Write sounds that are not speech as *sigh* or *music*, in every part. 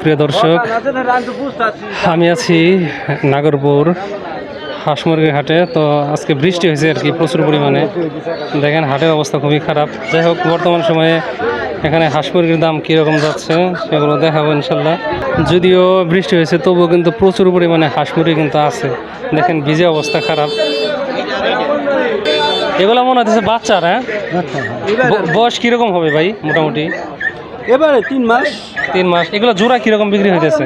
প্রিয় দর্শক আমি আছি নাগরপুর হাঁস মুরগির হাটে। তো আজকে বৃষ্টি হয়েছে আর কি প্রচুর পরিমাণে। দেখেন হাটের অবস্থা খুবই খারাপ। যাই হোক বর্তমান সময়ে এখানে হাঁস মুরগির দাম কীরকম যাচ্ছে সেগুলো দেখাবো ইনশাল্লাহ। যদিও বৃষ্টি হয়েছে তবুও কিন্তু প্রচুর পরিমাণে হাঁস মুরগি কিন্তু আছে। দেখেন ভিজে অবস্থা খারাপ। এগুলো মনে হচ্ছে বাচ্চার হ্যাঁ। ব- বয়স কীরকম হবে ভাই মোটামুটি? এবারে তিন মাস। তিন মাস। এগুলো জোড়া কীরকম বিক্রি হইতেছে?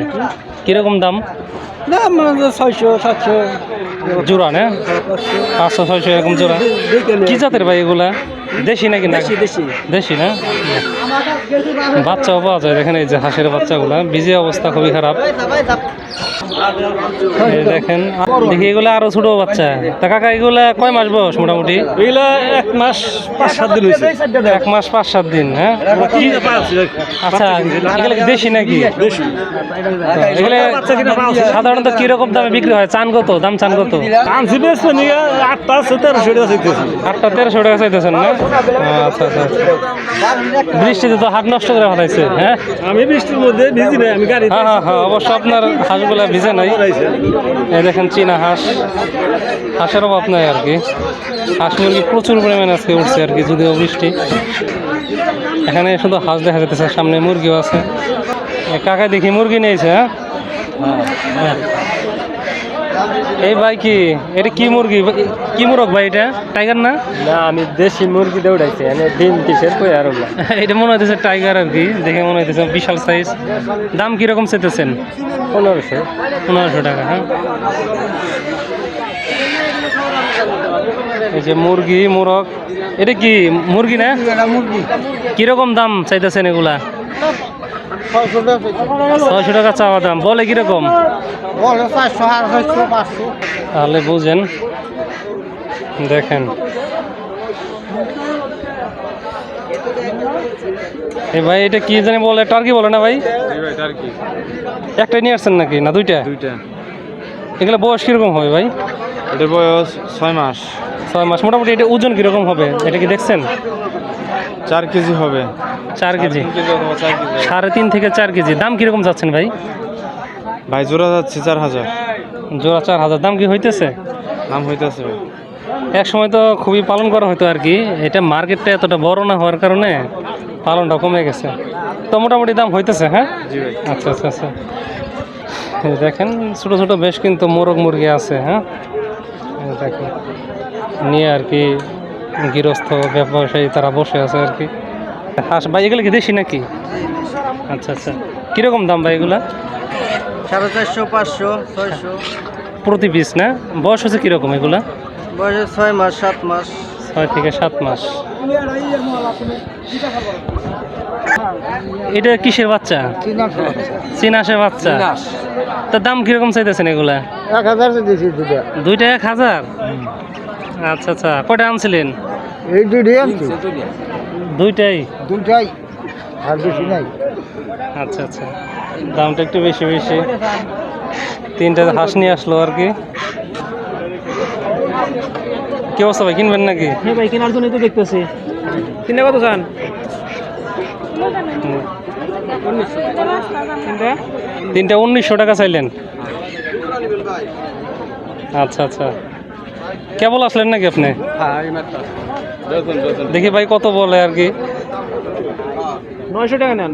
কীরকম দাম? না ছয়শো সাতশো। জোড়া না? পাঁচশো ছয়শো এরকম জোড়া। কি জাতের ভাই এগুলা? দেশি নাকি না? দেশি না? বাচ্চাও পাওয়া যায় দেখেন এই যে হাঁসের বাচ্চাগুলা। বিজে অবস্থা খুবই খারাপ। দেখেন দেখি এগুলা আরও ছোট বাচ্চা। তা কাকা এগুলা কয় মাস বয়স মোটামুটি? এগুলা এক মাস পাঁচ সাত দিন হয়েছে। এক মাস পাঁচ সাত দিন হ্যাঁ? আচ্ছা এগুলা দেশি নাকি? এগুলো সাধারণত কীরকম দামে বিক্রি হয়? চান কত? দাম চান কত? আটটা তেরোশো টাকা আটটা তেরোশো টাকা চাইতেছেন না? আচ্ছা আচ্ছা আচ্ছা। বৃষ্টিতে তো হাট নষ্ট করে ফেলাইছে হ্যাঁ? আমি বৃষ্টির মধ্যে ভিজি নাই আমি গাড়ি হ্যাঁ হ্যাঁ হ্যাঁ অবশ্য আপনার হাঁসগুলা ভিজে নাই। এই দেখেন চীনা হাঁস। হাঁসের অভাব নাই আর কি। হাঁস মুরগি প্রচুর পরিমাণে আজকে উঠছে আর কি যদিও বৃষ্টি। এখানে শুধু হাঁস দেখা যেতেছে সামনে মুরগিও আছে। কাকা দেখি মুরগি নিয়েছে হ্যাঁ? এই ভাই কি? এটা কি মুরগি? কি মুরগ ভাই এটা? টাইগার না? না আমি দেশি মুরগি দৌড়াইছি আমি ডিম কিসের কই আর *laughs* এটা মনে হইতেছে টাইগার আর কি দেখে মনে হইতেছে বিশাল সাইজ দাম কীরকম চেতেছেন পনেরোশো। পনেরোশো টাকা হ্যাঁ। এই যে মুরগি মোরগ এটা কি মুরগি না? কীরকম দাম চাইতেছেন এগুলা? ছয়শো টাকা চাওয়া দাম। বলে কীরকম? তাহলে বুঝেন। দেখেন। এ ভাই এটা কি জানি বলে টার্কি বলে না ভাই? একটাই নিয়ে আসছেন নাকি? না দুইটা? দুইটা। এগুলো বয়স কীরকম হবে ভাই? এটার বয়স ছয় মাস। ছয় মাস। মোটামুটি এটা ওজন কীরকম হবে? এটা কি দেখছেন? চার কেজি হবে। চার কেজি। সাড়ে তিন থেকে চার কেজি। দাম কীরকম যাচ্ছেন ভাই? ভাই জোড়া যাচ্ছে চার হাজার। জোড়া চার হাজার। দাম কি হইতেছে? নাম হইতেছে ভাই। এক সময় তো খুবই পালন করা হতো আর কি। এটা মার্কেটটা এতটা বড় না হওয়ার কারণে পালনটা কমে গেছে। তো মোটামুটি দাম হইতেছে হ্যাঁ? আচ্ছা আচ্ছা আচ্ছা। দেখেন ছোট ছোট বেশ কিন্তু মোরগ মুরগি আছে হ্যাঁ? দেখেন। নিয়ে আর কি গৃহস্থ ব্যবসায়ী তারা বসে আছে আর কি। হাঁস ভাই এগুলো কি দেশি নাকি? আচ্ছা আচ্ছা। কীরকম দাম ভাই এগুলা? সাড়ে চারশো পাঁচশো ছয়শো। প্রতি পিস না? বয়স হচ্ছে কীরকম এগুলা? বয়স ছয় মাস সাত মাস। ছয় থেকে সাত মাস। এটা কিসের বাচ্চা? চিনাসের বাচ্চা। তার দাম কীরকম চাইতেছেন এগুলা? এক হাজার দুইটা। এক হাজার? আচ্ছা আচ্ছা। কয়টা আনছিলেন? এই দুটোই আনছি। দুইটাই? দুটাই আর বেশি নাই। আচ্ছা আচ্ছা। দামটা একটু বেশি বেশি। তিনটা হাঁস নিয়ে আসলো আর কি। কি অবস্থা ভাই কিনবেন নাকি? হ্যাঁ ভাই কেনার জন্যই তো দেখতেছি। কিনে কত চান? তিনটা? উনিশশো টাকা চাইলেন। আচ্ছা আচ্ছা। কেবল আসলেন নাকি আপনি? দেখি ভাই কত বলে আর কি। নয়শো টাকা নেন।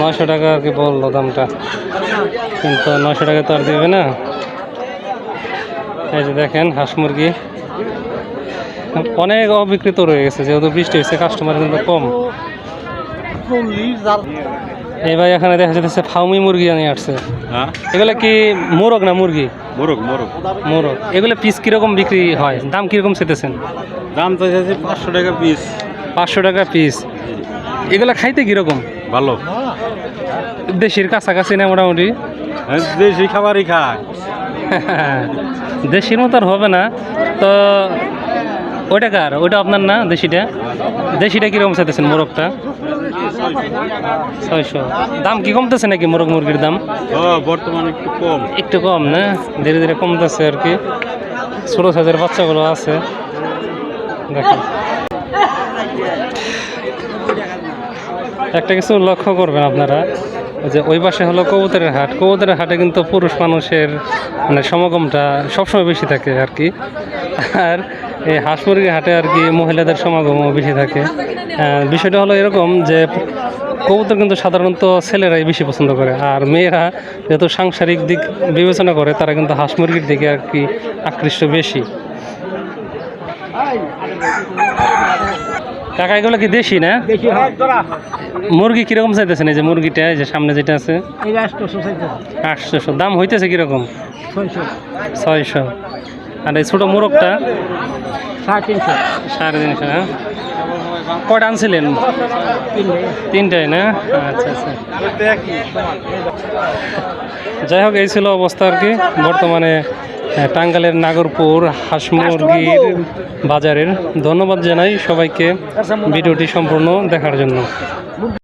নয়শো টাকা আর কি বলল দামটা। কিন্তু নয়শো টাকা তো আর দেবে না। এই যে দেখেন হাঁস মুরগি। অনেক অবিকৃত রয়ে গেছে যেহেতু বৃষ্টি হয়েছে কাস্টমার কিন্তু কম। এই ভাই এখানে দেখা যাচ্ছে ফাউমি মুরগি নিয়ে আসছে। হ্যাঁ? এগুলো কি মোরগ না মুরগি? মোরগ মোরগ। মোরগ। এগুলো পিস কীরকম বিক্রি হয়? দাম কীরকম চেতেছেন দাম তো পাঁচশো টাকা পিস পাঁচশো টাকা পিস এগুলো খাইতে কীরকম? ভালো। দেশের কাছাকাছি না মোটামুটি? হ্যাঁ, দেশি খাবারই খায়। *laughs* দেশির মতো আর হবে না। তো ওইটা কার? ওইটা আপনার না দেশিটা? দেশিটা কীরকম চাইতেছেন মোরগটা? ছয়শো। দাম কি কমতেছে নাকি মোরগ মুরগির দাম? বর্তমানে একটু কম। একটু কম না? ধীরে ধীরে কমতেছে আর কি। ছোটো সাইজের বাচ্চাগুলো আছে। দেখেন। একটা কিছু লক্ষ্য করবেন আপনারা। যে ওই পাশে হলো কবুতরের হাট। কবুতরের হাটে কিন্তু পুরুষ মানুষের মানে সমাগমটা সবসময় বেশি থাকে আর কি। আর এই হাঁস মুরগির হাটে আর কি মহিলাদের সমাগমও বেশি থাকে। আহ, বিষয়টা হলো এরকম যে কবুতর কিন্তু সাধারণত ছেলেরাই বেশি পছন্দ করে। আর মেয়েরা যেহেতু সাংসারিক দিক বিবেচনা করে তারা কিন্তু হাঁস মুরগির দিকে আর কি আকৃষ্ট বেশি। কাকা এগুলো কি দেশি না? মুরগি কীরকম চাইতেছেন এই যে মুরগিটা যে সামনে যেটা আছে? আটশোশো দাম হইতেছে কীরকম? ছয়শো। আর এই ছোটো মোরগটা? সাড়ে তিনশো। হ্যাঁ? কয়টা আনছিলেন? তিনটাই না? আচ্ছা আচ্ছা। যাই হোক এই ছিল অবস্থা আর কি। বর্তমানে টাঙ্গালের নাগরপুর হাঁস মুরগির বাজারের। ধন্যবাদ জানাই সবাইকে। ভিডিওটি সম্পূর্ণ দেখার জন্য।